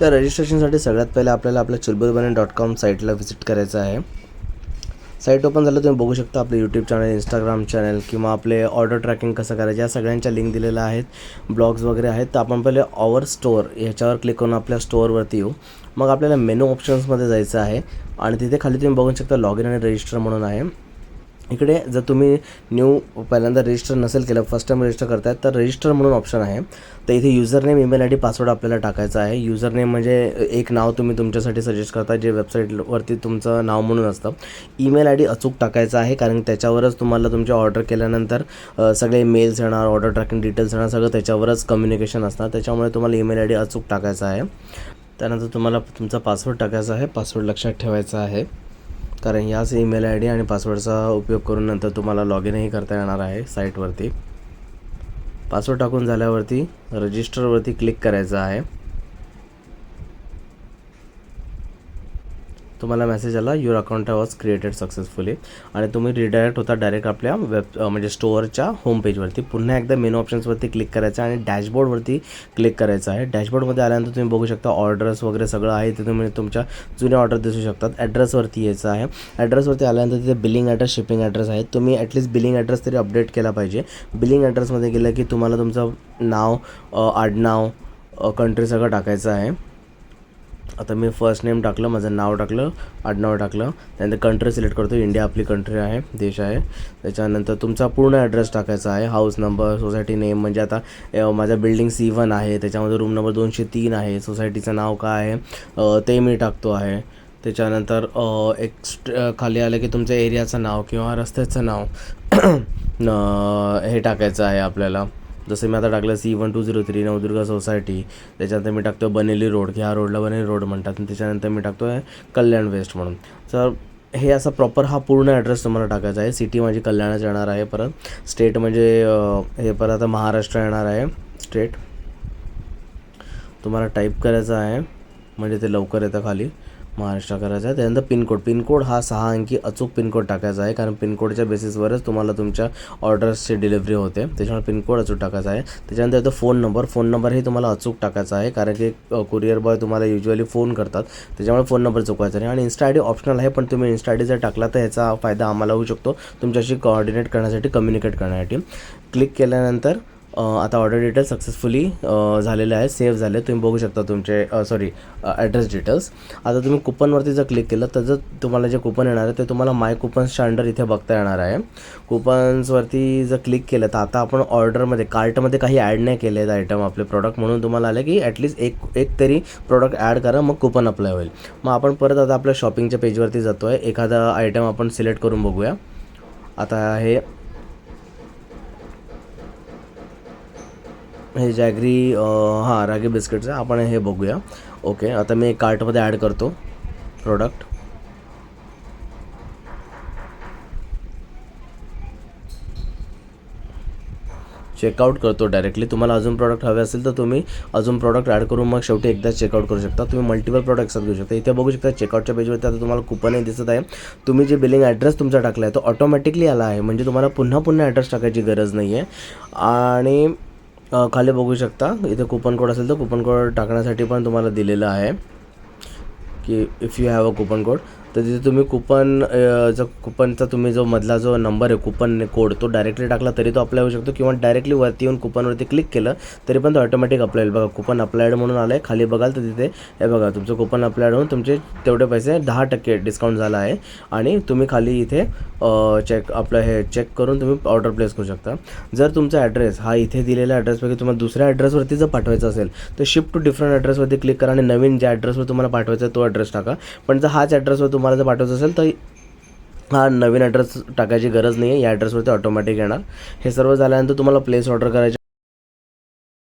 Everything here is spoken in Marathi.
तर रजिस्ट्रेशनसाठी सगळ्यात पहिले आपल्याला आपल्या चुलबुलबने डॉट कॉम साईटला व्हिजिट करायचं आहे. साईट ओपन झालं तुम्ही बघू शकता आपले यूट्यूब चॅनल इंस्टाग्राम चॅनल किंवा आपले ऑर्डर ट्रॅकिंग कसं करायचं या सगळ्यांच्या लिंक दिलेल्या आहेत. ब्लॉग्स वगैरे आहेत. तर आपण पहिले ऑवर स्टोअर ह्याच्यावर क्लिक करून आपल्या स्टोअरवरती येऊ. मग आपल्याला मेनू ऑप्शन्समध्ये जायचं आहे. आणि तिथे खाली तुम्ही बघू शकता लॉग इन आणि रजिस्टर म्हणून आहे. इकडे जर तुम्ही न्यू पहिल्यांदा रजिस्टर नसेल केलं फर्स्ट टाईम रजिस्टर करतायत तर रजिस्टर म्हणून ऑप्शन आहे. तर इथे user name email I D password आपल्याला टाकायचा आहे. युजर नेम म्हणजे एक नाव तुम्ही तुमच्यासाठी सजेस्ट करता जे वेबसाईटवरती तुमचं नाव म्हणून असतं. ईमेल आय डी अचूक टाकायचं आहे कारण त्याच्यावरच तुम्हाला तुमच्या ऑर्डर केल्यानंतर सगळे मेल्स येणार ऑर्डर ट्रॅकिंग डिटेल्स येणार सगळं त्याच्यावरच कम्युनिकेशन असणार. त्याच्यामुळे तुम्हाला ईमेल आय डी अचूक टाकायचा आहे. त्यानंतर तुम्हाला तुमचा पासवर्ड टाकायचा आहे. पासवर्ड लक्षात ठेवायचा आहे. कारण याच ईमेल आय डी आणि पासवर्डचा उपयोग करून नंतर तुम्हाला लॉग इनही करता येणार आहे साईटवरती पासवर्ड टाकून झाल्यावरती रजिस्टरवरती क्लिक करायचं आहे. तुम्हाला मेसेज आला your account was created successfully आणि तुम्ही रिडायरेक्ट होता डायरेक्ट आपल्या वेब म्हणजे स्टोअरच्या होम पेजवरती पुन्हा एकदा मेनू ऑप्शन्सवरती क्लिक करायचं आहे आणि डॅशबोर्डवरती क्लिक करायचं आहे. डॅशबोर्डमध्ये आल्यानंतर तुम्ही बघू शकता ऑर्डर्स वगैरे सगळं आहे. ते तुम्ही तुमच्या जुन्या ऑर्डर दिसू शकतात. ॲड्रेसवरती यायचं आहे. ॲड्रेसवरती आल्यानंतर तिथे बिलिंग ॲड्रेस शिपिंग ॲड्रेस आहे. तुम्ही ॲटलीस्ट बिलिंग ॲड्रेस तरी अपडेट केला पाहिजे. बिलिंग ॲड्रेसमध्ये गेलं की तुम्हाला तुमचं नाव आडनाव कंट्री सगळं टाकायचं आहे. आता मी फर्स्ट नेम टाकलं माझं नाव टाकलं आडनाव टाकलं. त्यानंतर कंट्री सिलेक्ट करतो. इंडिया आपली कंट्री आहे देश आहे. त्याच्यानंतर तुमचा पूर्ण ॲड्रेस टाकायचा आहे. हाऊस नंबर सोसायटी नेम म्हणजे आता माझ्या बिल्डिंग सी वन आहे. त्याच्यामध्ये रूम नंबर दोनशे तीन आहे. सोसायटीचं नाव काय आहे? ते मी टाकतो आहे. त्याच्यानंतर एक्स्ट एक खाली आलं की तुमच्या एरियाचं नाव किंवा रस्त्याचं नाव. हे टाकायचं आहे आपल्याला. जसं मी आता टाकलं C one two zero three Navdurga society त्याच्यानंतर मी टाकतो बनेली रोड की ह्या रोडला बनेली रोड म्हणतात. आणि त्याच्यानंतर मी टाकतो आहे कल्याण वेस्ट म्हणून. तर हे असा प्रॉपर हा पूर्ण ॲड्रेस तुम्हाला टाकायचा आहे. सिटी माझी कल्याणच येणार आहे परत. स्टेट म्हणजे हे परत आता महाराष्ट्र येणार आहे. स्टेट तुम्हाला टाईप करायचं आहे. म्हणजे ते लवकर येतं खाली. महाराष्ट्र करायचा आहे. त्यानंतर पिनकोड. पिनकोड हा सहा अंकी अचूक पिनकोड टाकायचा आहे. कारण पिनकोडच्या बेसिसवरच तुम्हाला तुमच्या ऑर्डर्सची डिलिव्हरी होते. त्याच्यामुळे पिनकोड अचूक टाकायचा आहे. त्याच्यानंतर येतो फोन नंबर. फोन नंबरही तुम्हाला अचूक टाकायचा आहे. कारण की कुरिअर बॉय तुम्हाला युजली फोन करतात. त्याच्यामुळे फोन नंबर चुकवायचा नाही. आणि इन्स्टा आय डी ऑप्शनल आहे पण तुम्ही इन्स्टा आय डी जर टाकला तर ह्याचा फायदा आम्हाला होऊ शकतो. तुमच्याशी कॉर्डिनेट करण्यासाठी कम्युनिकेट करण्यासाठी. क्लिक केल्यानंतर आता ऑर्डर डिटेल्स सक्सेसफुली झालेले आहे सेव्ह झाले. तुम्ही बघू शकता तुमचे सॉरी ॲड्रेस डिटेल्स आता तुम्ही कुपनवरती जर क्लिक केलं तर जर तुम्हाला जे कुपन येणार आहे ते तुम्हाला माय कुपन्सच्या अंडर इथे बघता येणार आहे. कुपन्सवरती जर क्लिक केलं तर आता आपण ऑर्डरमध्ये कार्टमध्ये काही ॲड नाही केले आहेत आयटम आपले प्रॉडक्ट म्हणून तुम्हाला आलं की ॲटलीस्ट एक एक तरी प्रॉडक्ट ॲड करा मग कुपन अप्लाय होईल. मग आपण परत आता आपल्या शॉपिंगच्या पेजवरती जातो आहे एखादा आयटम आपण सिलेक्ट करून बघूया. आता हे हे जॅगरी हां रागी बिस्किटचं आपण हे बघूया. ओके आता मी कार्टमध्ये ॲड करतो प्रोडक्ट चेकआउट करतो डायरेक्टली तुम्हाला अजून प्रॉडक्ट हवे असेल तर तुम्ही अजून प्रॉडक्ट ॲड करून मग शेवटी एकदा चेकआउट करू शकता. तुम्ही मल्टिपल प्रॉडक्ट्स घेऊ शकता. इथे बघू शकता चेकआउटच्या पेजवरती आता तुम्हाला कुपनही दिसत आहे. तुम्ही जे बिलिंग ॲड्रेस तुमचा टाकला आहे तो ऑटोमॅटिकली आला आहे. म्हणजे तुम्हाला पुन्हा पुन्हा ॲड्रेस टाकायची गरज नाही आहे आणि खाली बघू शकता. इथे कुपन कोड असेल तर कुपन कोड टाकण्यासाठी पण तुम्हाला दिलेलं आहे. की if you have a coupon code तर तिथे तुम्ही कुपन जो कुपनचा तुम्ही जो मधला जो नंबर आहे कुपन कोड तो डायरेक्टली टाकला तरी तो अप्लाय होऊ शकतो किंवा डायरेक्टली वरती येऊन कुपनवरती क्लिक केलं तरी पण तो ऑटोमॅटिक अप्लाय होईल. बघा कुपन अप्लायड म्हणून आलं आहे खाली बघाल तर तिथे हे बघा तुमचं कुपन अप्लायड होऊन तुमचे तेवढे पैसे दहा टक्के डिस्काउंट झाला आहे. आणि तुम्ही खाली इथे चेक आपलं हे चेक करून तुम्ही ऑर्डर प्लेस करू शकता. जर तुमचा ॲड्रेस हा इथे दिलेल्या ॲड्रेसपैकी तुम्हाला दुसऱ्या ॲड्रेसवरती जर पाठवायचा असेल तर शिफ्ट टू डिफरंट ॲड्रेसवरती क्लिक करा आणि नवीन ज्या ॲड्रेसवर तुम्हाला पाठवायचा आहे तो ॲड्रेस टाका. पण जर हाच ॲड्रेसवर तुम्हाला जर पाठवायचं असेल तर हा नवीन ॲड्रेस टाकायची गरज नाही आहे या ॲड्रेसवरती ऑटोमॅटिक येणार. हे सर्व झाल्यानंतर तुम्हाला प्लेस ऑर्डर करायची